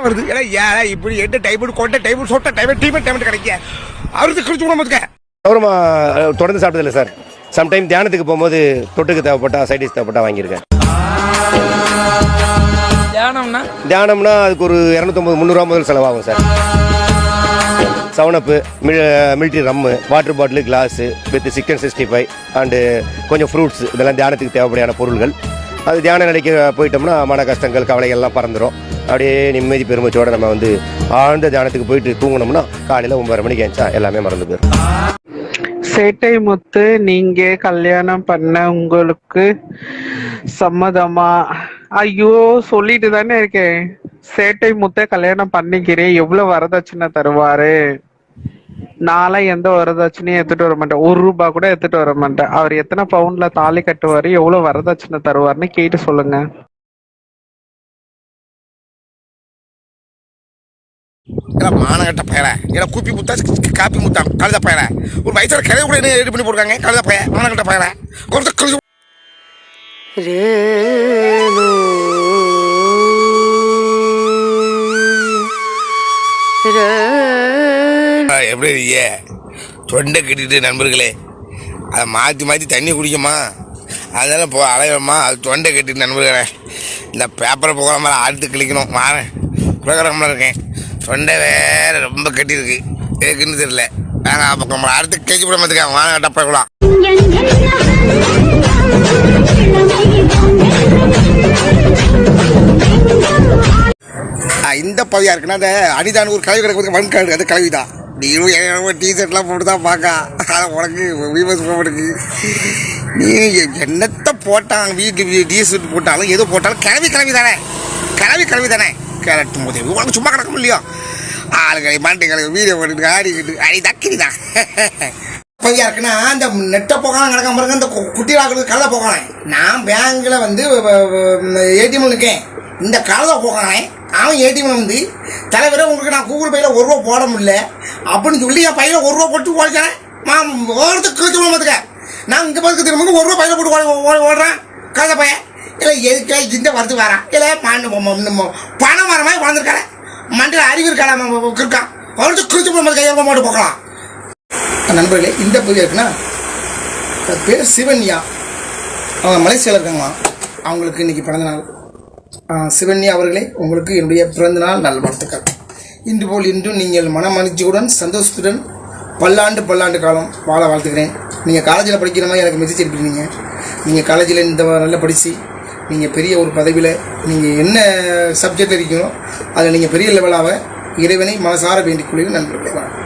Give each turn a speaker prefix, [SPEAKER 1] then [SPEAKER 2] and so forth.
[SPEAKER 1] வருது? ஏன்னா ஏன் இப்படி எந்த டைம் கொண்ட டைம் சொட்ட டைம் டீம் டைம் கிடைக்க அவருக்கு கிழிச்சு விட மாட்டுக்க
[SPEAKER 2] அப்புறமா அஹ், தொடர்ந்து சாப்பிட்டதில்ல சார். சம்டைம் தியானத்துக்கு போகும்போது தொட்டுக்கு தேவைப்பட்டா சைடிஸ் தேவைப்பட்டா வாங்கியிருக்கேன்.
[SPEAKER 3] தியானம்னா?
[SPEAKER 2] தியானம்னா அதுக்கு ஒரு இரநூத்தொம்பது முந்நூறுவா முதல் செலவாகும் sir. Seven up military rum water bottle glass with chicken sixty five and கொஞ்சம் ஃப்ரூட்ஸ் இதெல்லாம் தியானத்துக்கு தேவைப்படையான பொருள்கள். அது தியான நிலைக்கு போயிட்டோம்னா மன கஷ்டங்கள் கவலைகள்லாம் பறந்துடும் அப்படியே நிம்மதி பெருமச்சோட நம்ம வந்து ஆழ்ந்த தியானத்துக்கு போயிட்டு தூங்கினோம்னா காலையில் ஒன்பது மணிக்கு ஏஞ்சா எல்லாமே மறந்து போயிடும்
[SPEAKER 4] சேட்டை முத்து நீங்க கல்யாணம் பண்ண உங்களுக்கு சம்மதமா? ஐயோ சொல்லிட்டு தானே இருக்கேன். சேட்டை முத்த கல்யாணம் பண்ணிக்கிறேன். எவ்வளவு வரதட்சணை தருவாரு? நாளா எந்த வரதட்சணையும் எடுத்துட்டு வர மாட்டேன். ஒரு ரூபாய் கூட எடுத்துட்டு வர மாட்டேன். அவர் எத்தனை பவுன்ல தாலி கட்டுவாரு? எவ்வளவு வரதட்சணை தருவாருன்னு கேட்டு சொல்லுங்க.
[SPEAKER 1] ஏன்னா மானகட்ட பயல. ஏன்னா குப்பி முத்தா காப்பி முத்தா கழுத பயல. ஒரு வயசுல கிளைய கூட என்ன ரெடி பண்ணி போடுறாங்க கழுத பய மானகட்ட பயல. கொஞ்சம் ஆ, எப்படி இருக்கீங்க? தொண்டை கட்டிட்டு நண்பர்களே. அதை மாற்றி மாற்றி தண்ணி குடிக்குமா அதனால போ அலையமா அது தொண்டை கட்டிட்டு நண்பர்களே. இந்த பேப்பரை போகிற மாதிரி அடுத்து கிளிக்கணும் வாரேன். குலகரமில் இருக்கேன். தொண்டை வேற ரொம்ப கட்டியிருக்கு. எதுக்குன்னு தெரியல. நாங்கள் அப்போ நம்மளை அடுத்து கேஜி விட மாட்டேங்க வாங்க டப்பா கூட இந்த பகுதியாக இருக்குன்னா அந்த அனிதான் ஒரு கல்வி கிடக்கு மண் காடு அது கல்வி தான் நீ டிஷர்ட்லாம் போட்டு தான் பார்க்கா. அதை உனக்கு வீவஸ் போடுக்கு நீ என்னத்தை போட்டாங்க வீட்டு டிஷர்ட் போட்டாலும் எது போட்டாலும் கிளவி கிளவி தானே கிளவி கிளவி தானே கேரட் போது உனக்கு சும்மா கிடக்க முடியும் ஆளுகளை மாட்டு கிடக்கு வீடியோ போட்டுட்டு ஆடிக்கிட்டு அடி தக்கிரி பையா இருக்குன்னா அந்த நெட்டை போகலாம் கிடக்காம பாருங்க இந்த கு- குட்டி வாக்குறது கழுத போகலாம் நான் பேங்க்கில் வந்து ஏடிஎம் இருக்கேன். இந்த கழுத போகலாம் அவன் ஏடிஎம் வந்து தலைவரே உங்களுக்கு நான் கூகுள் பேயில் ஒரு ரூபா போட முடியல. அப்படின்னு சொல்லி என் பையில ஒரு ரூபா போட்டு ஓடிச்சேன் நான் ஓரத்துக்கு கிழிச்சு பார்த்துக்க. நான் இங்கே பார்த்து திரும்ப ஒரு ரூபா பையில போட்டு ஓடுறேன். கழுத பையன். இல்லை எதுக்கு? இந்த வரத்து வரான் இல்லை பணம் வர மாதிரி வளர்ந்துருக்காரு மண்டல அறிவு இருக்கலாம் இருக்கான் அவருக்கு குறித்து போகும்போது கையெழுப்ப மாட்டு போகலாம் நண்பர்களே இந்த பகுதி இருக்குன்னா பேர் சிவன்யா. அவங்க மலேசியாவில் இருக்காங்களாம் அவங்களுக்கு இன்னைக்கு பிறந்த நாள். சிவன்யா அவர்களே உங்களுக்கு என்னுடைய பிறந்த நாள் நல் வாழ்த்துக்கள். இன்று போல் இன்றும் நீங்கள் மனமணிச்சியுடன் சந்தோஷத்துடன் பல்லாண்டு பல்லாண்டு காலம் வாழ வாழ்த்துக்கிறேன் நீங்கள் காலேஜில் படிக்கிற மாதிரி எனக்கு மெசேஜ் அனுப்பிடுவீங்க. நீங்கள் காலேஜில் இந்த நல்லா படித்து நீங்கள் பெரிய ஒரு பதவியில் நீங்கள் என்ன சப்ஜெக்ட் இருக்கீங்களோ அதில் நீங்கள் பெரிய லெவலாக இறைவனை மனசார வேண்டிக் கொள்கிறேன். நண்பர்களே